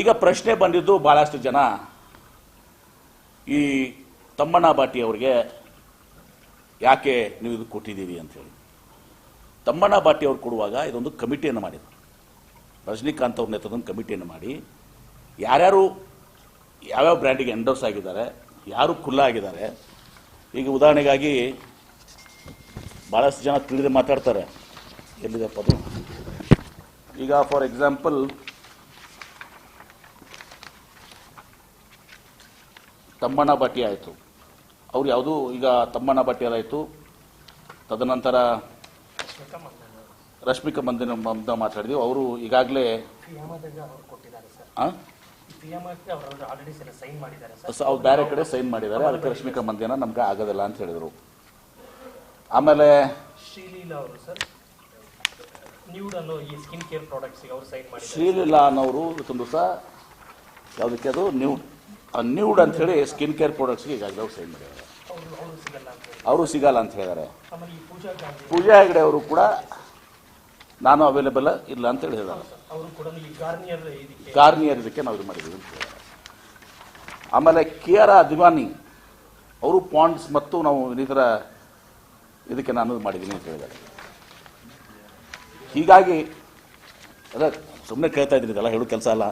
ಈಗ ಪ್ರಶ್ನೆ ಬಂದಿದ್ದು ಭಾಳಷ್ಟು ಜನ ಈ ತಮ್ಮಣ್ಣ ಬಾಟಿ ಅವ್ರಿಗೆ ಯಾಕೆ ನೀವು ಇದು ಕೊಟ್ಟಿದ್ದೀರಿ ಅಂತೇಳಿ ತಮ್ಮಣ್ಣ ಬಾಟಿ ಅವ್ರು ಕೊಡುವಾಗ ಇದೊಂದು ಕಮಿಟಿಯನ್ನು ಮಾಡಿದರು. ರಜನಿಕಾಂತ್ ಅವ್ರ ನೇತೃತ್ವದ ಕಮಿಟಿಯನ್ನು ಮಾಡಿ, ಯಾರ್ಯಾರು ಯಾವ್ಯಾವ ಬ್ರ್ಯಾಂಡಿಗೆ ಎಂಡೋರ್ಸ್ ಆಗಿದ್ದಾರೆ, ಯಾರು ಖುಲ್ಲ ಆಗಿದ್ದಾರೆ, ಈಗ ಉದಾಹರಣೆಗಾಗಿ ಭಾಳಷ್ಟು ಜನ ತಿಳಿದು ಮಾತಾಡ್ತಾರೆ. ಎಲ್ಲಿದೆಪ್ಪ ಅದು? ಈಗ ಫಾರ್ ಎಕ್ಸಾಂಪಲ್ ತಮ್ಮಣ್ಣ ಭಟ್ಟಿ ಆಯಿತು. ಅವ್ರು ಯಾವುದು ಈಗ ತಮ್ಮಣ್ಣ ಆಯಿತು ತದನಂತರ ರಶ್ಮಿಕಾ ಮಂದಿನ ಮಂದ ಮಾತಾಡಿದ್ವಿ. ಅವರು ಈಗಾಗಲೇ ಅವ್ರು ಬೇರೆ ಕಡೆ ಸೈನ್ ಮಾಡಿದ್ದಾರೆ. ಅದಕ್ಕೆ ರಶ್ಮಿಕಾ ಮಂದಿನ ನಮ್ಗೆ ಆಗೋದಿಲ್ಲ ಅಂತ ಹೇಳಿದರು. ಆಮೇಲೆ ಶ್ರೀಲೀಲಾ ಅನ್ನೋರು ತುಂಬ ದಿವಸ ಯಾವುದಕ್ಕೆ ಅದು? ನ್ಯೂಡ್. ನ್ಯೂಡ್ ಅಂತ ಹೇಳಿ ಸ್ಕಿನ್ ಕೇರ್ ಪ್ರಾಡಕ್ಟ್ಸ್ಗೆ ಈಗಾಗಲೇ ಸೈನ್ ಮಾಡಿದ್ದಾರೆ. ಅವರು ಸಿಗಲ್ಲ ಅಂತ ಹೇಳಿದ್ದಾರೆ. ಪೂಜಾ ಹೆಗಡೆ ಅವರು ಕೂಡ ನಾನು ಅವೈಲೇಬಲ್ ಇಲ್ಲ ಅಂತ ಹೇಳಿ ಹೇಳಿದ್ದಾರೆ. ಗಾರ್ನಿಯರ್ ಇದಕ್ಕೆ ನಾವು ಇದು ಮಾಡಿದ್ದೀವಿ ಅಂತ ಹೇಳಿದ್ದಾರೆ. ಆಮೇಲೆ ಕಿಯಾರ ಅದ್ವಾನಿ, ಅವರು ಪಾಂಡ್ಸ್ ಮತ್ತು ನಾವು ಇನ್ನಿತರ ಇದಕ್ಕೆ ನಾನು ಮಾಡಿದ್ದೀನಿ ಅಂತ ಹೇಳಿದ್ದಾರೆ. ಹೀಗಾಗಿ, ಅದ ಸುಮ್ಮನೆ ಕೇಳ್ತಾ ಇದ್ದೀನಿ ಇದೆಲ್ಲ ಹೇಳೋ ಕೆಲಸ ಅಲ್ಲ.